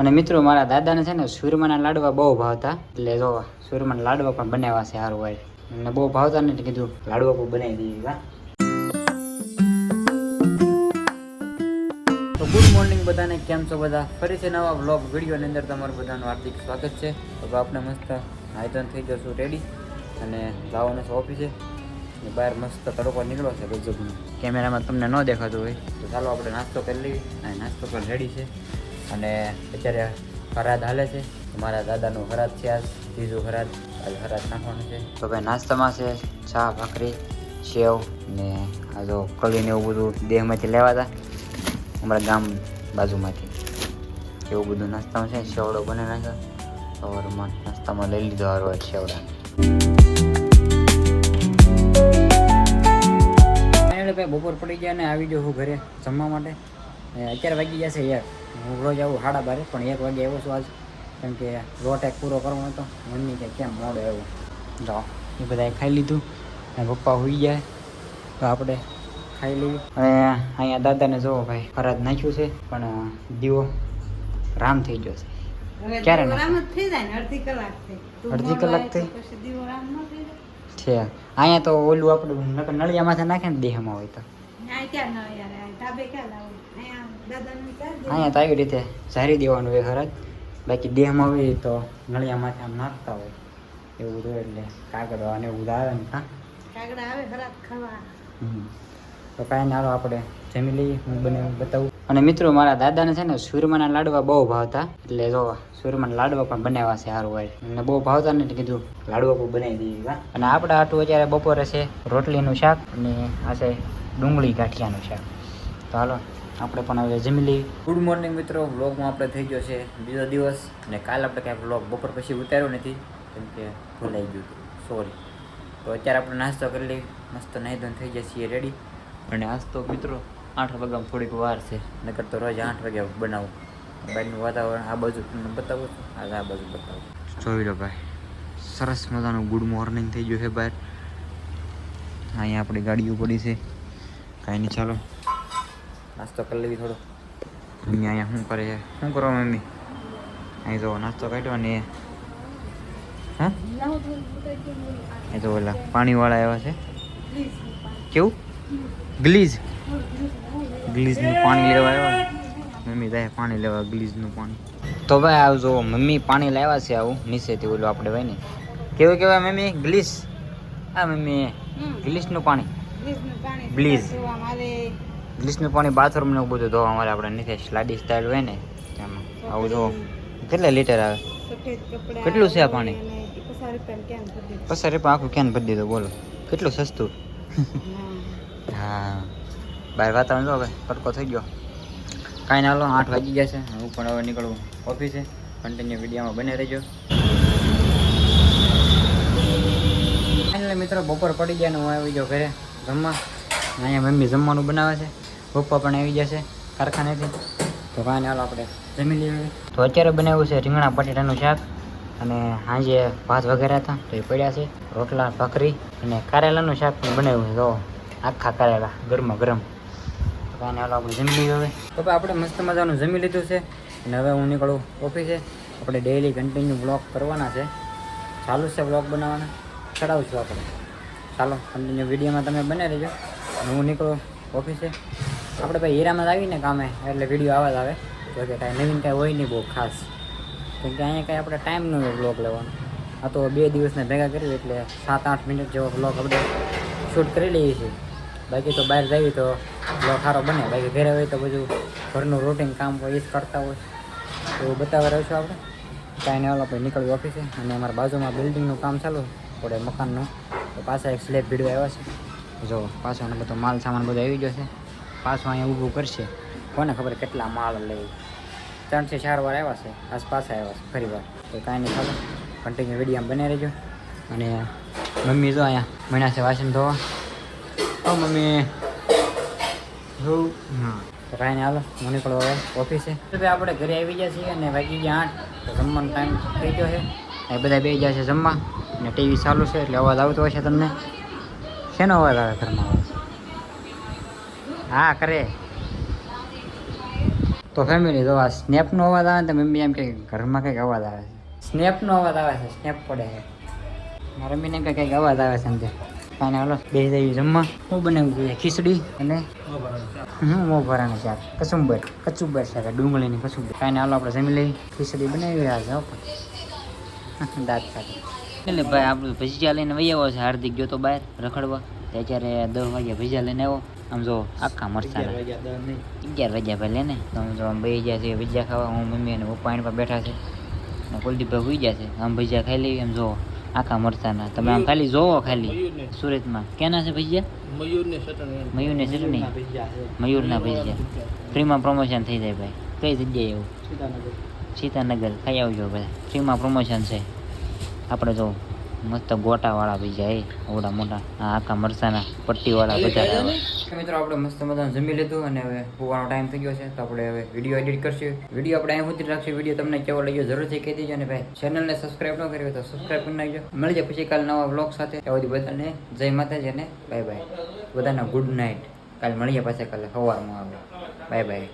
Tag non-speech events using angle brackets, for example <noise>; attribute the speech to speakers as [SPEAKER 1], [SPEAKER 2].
[SPEAKER 1] અને મિત્રો, મારા દાદાને છે ને સુરમાના લાડવા બહુ ભાવતા. એટલે જો, સુરમાના લાડવા પણ બનાવ્યા છે સારું હોય. મને બહુ ભાવતા ને કીધું, લાડવા પણ બનાવી દઈએ તો ગુડ મોર્નિંગ બધાને, કેમ છો બધા? ફરીથી નવા વ્લોગ વિડીયોની અંદર તમારું બધાનું હાર્દિક સ્વાગત છે. તો આપણે મસ્ત આયોજન થઈ જશું રેડી અને જવાનું છે ઓફિસે બહાર મસ્ત તડકો નીકળ્યો છે ગજબનો. કેમેરામાં તમને ન દેખાતું હોય, તો ચાલો આપણે નાસ્તો કરી લઈએ. અને નાસ્તો પણ રેડી છે. અને અત્યારે ફરાદ હાલે છે. મારા દાદાનું ફરાદ છે આજ, ત્રીજું ફરાદ, આજે હરાદ નાખવાનું છે. તો ભાઈ નાસ્તામાં છે ચા, ભાખરી, સેવ ને આ જો કલીને એવું બધું દેહમાંથી લેવા હતા અમારા ગામ બાજુમાંથી. એવું બધું નાસ્તામાં છે સેવડો બને નાખ્યો. સવારમાં નાસ્તામાં લઈ લીધો હારો સેવડા ભાઈ બપોર પડી ગયા ને આવી ગયો હું ઘરે જમવા માટે. અત્યારે વાગી જશે એક હું રોજ આવું સાડા બારે પણ એક વાગે આવ્યો છું આજ. કેમ કે લોટ પૂરો કરવાનો હતો. મમ્મી કે કેમ મોડો આવ્યો જો એ બધાએ ખાઈ લીધું. અને પપ્પા હોઈ જાય તો આપણે ખાઈ લઈએ. અને અહીંયા દાદાને જોવો ભાઈ ફરાદ નાખ્યું છે પણ દીવો રામ થઈ ગયો છે. ક્યારે
[SPEAKER 2] અડધી
[SPEAKER 1] કલાક થઈ? છે. અહીંયા તો ઓલું આપણું નળિયા માથે નાખે ને દેહમાં હોય તો.
[SPEAKER 2] અહીંયા
[SPEAKER 1] તો આવી રીતે ઝારી દેવાનું હોય હરાજ બાકી દેહમાં હોય તો નળિયા માથે આમ નાખતા હોય. એવું બધું એટલે કાગળ અને એવું આવે ને હા
[SPEAKER 2] કાગડા આવે ખરાબ ખાવા
[SPEAKER 1] તો કાંઈ ના હાલો આપણે જમી લઈએ. હું બને બતાવું. અને મિત્રો, મારા દાદાને છે ને સુરમાના લાડવા બહુ ભાવતા. એટલે જો, સુરમાના લાડવા પણ બનાવ્યા છે સારું હોય. અને બહુ ભાવતા ને કીધું લાડવા પણ બનાવી દઈએ અને આપણે આટલું અત્યારે બપોરે છે રોટલીનું શાક અને આ છે ડુંગળી ગાંઠિયાનું શાક. તો હાલો, આપણે પણ હવે જમી લઈએ. ગુડ મોર્નિંગ મિત્રો વ્લોગમાં આપણે થઈ ગયો છે બીજો દિવસ. અને કાલ આપણે કાંઈ વ્લોગ બપોર પછી ઉતાર્યો નથી, કેમ કે ભૂલાઈ ગયું સોરી તો અત્યારે આપણે નાસ્તો કરી લઈએ. મસ્ત નહીં ધોન થઈ જાય છીએ રેડી અને આજ તો મિત્રો આઠ વાગ્યામાં થોડીક વાર છે. નકર તો રોજ આઠ વાગ્યા બનાવું. બહારનું વાતાવરણ આ બાજુ તમને બતાવું છું. આજે આ બાજુ બતાવું. જોઈ લો ભાઈ. સરસ મજાનું ગુડ મોર્નિંગ થઈ ગયું છે બહાર. અહીંયા આપણી ગાડીઓ પડી છે. કાંઈ નહીં ચાલો. નાસ્તો કરી લેવી થોડો. મમ્મી અહીંયા શું કરે છે? શું કરો મમ્મી? અહીં જો નાસ્તો કાઢ્યો ને હા? એ તો ઓલા પાણીવાળા એવા છે. કેવું? ગ્લીઝ. ગ્લીઝનું પાણી લેવા આવ્યા. મમ્મી જાય પાણી લેવા ગ્લીઝનું પાણી. તો ભાઈ આવ જો મમ્મી પાણી લાવ્યા છે આવું નીચેથી ઓલું આપણે ભાઈ ને કેવું કેવાય મમ્મી? ગ્લીસ? હા મમ્મી. ગ્લીસનું પાણી.
[SPEAKER 2] ગ્લીઝ.
[SPEAKER 1] ગ્લીસનું પાણી બાથરૂમ ને બધું ધોવા મારે આપણે નીચે સ્લાડી સ્ટાઇલ હોય ને એમાં આવું જો કેટલા લીટર આવે? કેટલું છે આ પાણી? પસાર રૂપિયા આખું કેન ભરી દીધું બોલો. કેટલું સસ્તું?
[SPEAKER 2] હા.
[SPEAKER 1] બહાર વાતાવરણ જો હવે, તડકો થઈ ગયો. કાંઈ ના લો આઠ વાગી ગયા છે, હું પણ હવે નીકળું ઓફિસે. કન્ટિન્યુ વિડીયોમાં બને રહેજો. ફાઇનલી મિત્રો, બપોર પડી ગયા ને હું આવી ગયો ઘરે જમવા. અહીંયા મમ્મી જમવાનું બનાવે છે. પપ્પા પણ આવી છે કારખાનેથી. તો કાંઈ હાલો, આપણે જમી લઈએ તો અત્યારે બનાવ્યું છે રીંગણા બટેટાનું શાક અને સાંજે ભાત વગેરે હતા, તો એ પડ્યા છે. રોટલા, ભાખરી અને કારેલાનું શાક પણ બનાવ્યું છે. જો, આખા કારેલા, ગરમા ગરમ. કાંઈ હાલો આપણે જમી લઈએ હવે. તો આપણે મસ્ત મજાનું જમી લીધું છે. અને હવે હું નીકળું ઓફિસે. આપણે ડેઈલી કન્ટિન્યુ બ્લોગ કરવાના છે. ચાલુ છે બ્લોગ બનાવવાના. ચડાવશું આપણે. ચાલો કન્ટિન્યુ વિડીયોમાં તમે બને રહેજો. અને હું નીકળું ઓફિસે. આપણે ભાઈ હીરામાં જ આવીને કામે, એટલે વીડિયો આવા જ આવે. જો કે કાંઈ નવીન કાંઈ હોય નહીં બહુ ખાસ. કેમ કે અહીંયા કાંઈ આપણે ટાઈમ ન હોય બ્લોગ લેવાનો. આ તો બે દિવસને ભેગા કરી એટલે સાત આઠ મિનિટ જેવો બ્લોગ આપણે શૂટ કરી લઈએ છીએ. બાકી તો બહાર જઈએ તો બ્લોગ સારો બને. બાકી ઘરે હોય તો બધું ઘરનું રૂટીન કામ હોય એ જ કરતા હોય. એવું બતાવવા રહ્યું છું આપણે? કાંઈ નહીં આપણે નીકળ્યું ઓફિસે અને અમારા બાજુમાં બિલ્ડિંગનું કામ ચાલુ પડે મકાનનું. તો પાછા એક સ્લેબ ભીડવા આવ્યા છે. જો, પાછો અને બધો માલ સામાન બધો આવી ગયો છે. પાછું અહીંયા ઊભું કરશે. કોને ખબર કેટલા માલ લઈ ત્રણથી ચાર વાર આવ્યા છે. આસપાસ આવ્યા છે, ફરી વાર. તો કાંઈ નહીં ચાલો કન્ટિન્યુ વીડિયો બને રહેજો. અને મમ્મી જો અહીંયા મહિના છે વાસણ ધોવા. ઓ મમ્મી જો હા. તો કાંઈ હાલો હું નીકળો હવે ઓફિસે ભાઈ આપણે ઘરે આવી ગયા છીએ અને વાગી ગયા આઠ. તો જમવાનો ટાઈમ થઈ ગયો છે. એ બધા બે ગયા છે જમવા. અને ટીવી ચાલુ છે એટલે અવાજ આવતો હશે તમને. શેનો અવાજ આવે ઘરમાં? હા કરે. તો ફેમિલી તો આ સ્નેપનો અવાજ આવે ને તો મમ્મી એમ કે ઘરમાં કંઈક અવાજ આવે છે. સ્નેપનો અવાજ આવે છે સ્નેપ પડે છે. મારા મમ્મીને કંઈક અવાજ આવે છે અંદર કાંઈ હાલો, બે જઈએ જમવા. હું બનાવ્યું ખીચડી અને હું મોભરાનું શાક કચુંબર કચુંબર શાક ડુંગળીની કચુંબર કાંઈ હાલો, આપણે જમી લઈ ખીચડી બનાવી રહ્યા છે પણ. <laughs> દાંત સાથે એટલે ભાઈ, આપણે ભજીયા લઈને વહી આવ્યો છે હાર્દિક ગયો તો બહાર રખડવા. અત્યારે દસ વાગ્યા ભજીયા લઈને આવ્યો. આમ જો, આખા મરચાના. અગિયાર વાગ્યા ભાઈ લેને. તો આમ જો, આમ બે ગયા છે, ભજીયા ખાવા. હું મમ્મી અને પપ્પા એની પર બેઠા છે. અને કુલદીપભાઈ હોઈ ગયા છે. આમ ભજીયા ખાઈ લેવી એમ જો. આખા મરચાના તમે આમ ખાલી જોવો ખાલી સુરતમાં. કેના છે ભજીયા? મયુરની ચટણી મયુરના ભજીયા. ફ્રીમાં પ્રમોશન થઈ જાય ભાઈ. કઈ જગ્યાએ એવું? સીતાનગર. ખાઈ આવજો ભાઈ ફ્રીમાં પ્રમોશન છે. આપણે જો મસ્ત ગોટાવાળા બી જાય ઓડા મોટા આ આખા મરસાના પટ્ટીવાળા બધા મિત્રો આપણે મસ્ત મજાનું જમી લીધું અને હવે હોવાનો ટાઈમ થઈ ગયો છે તો આપણે હવે વીડિયો એડિટ કરશું. વીડિયો આપણે અહીં સુધી રાખશું. વીડિયો તમને કેવો લાગ્યો જરૂરથી કહી દેજો અને ભાઈ ચેનલને સબસ્ક્રાઈબ ન કરી હોય તો સબસ્ક્રાઈબ કરી નાખજો. મળી જાય પછી કાલ નવા બ્લોગ સાથે. ત્યાં બધાને જય માતાજી અને બાય બાય બધાને ગુડ નાઇટ કાલ મળીએ પાછા કાલે સવારમાં આવે બાય બાય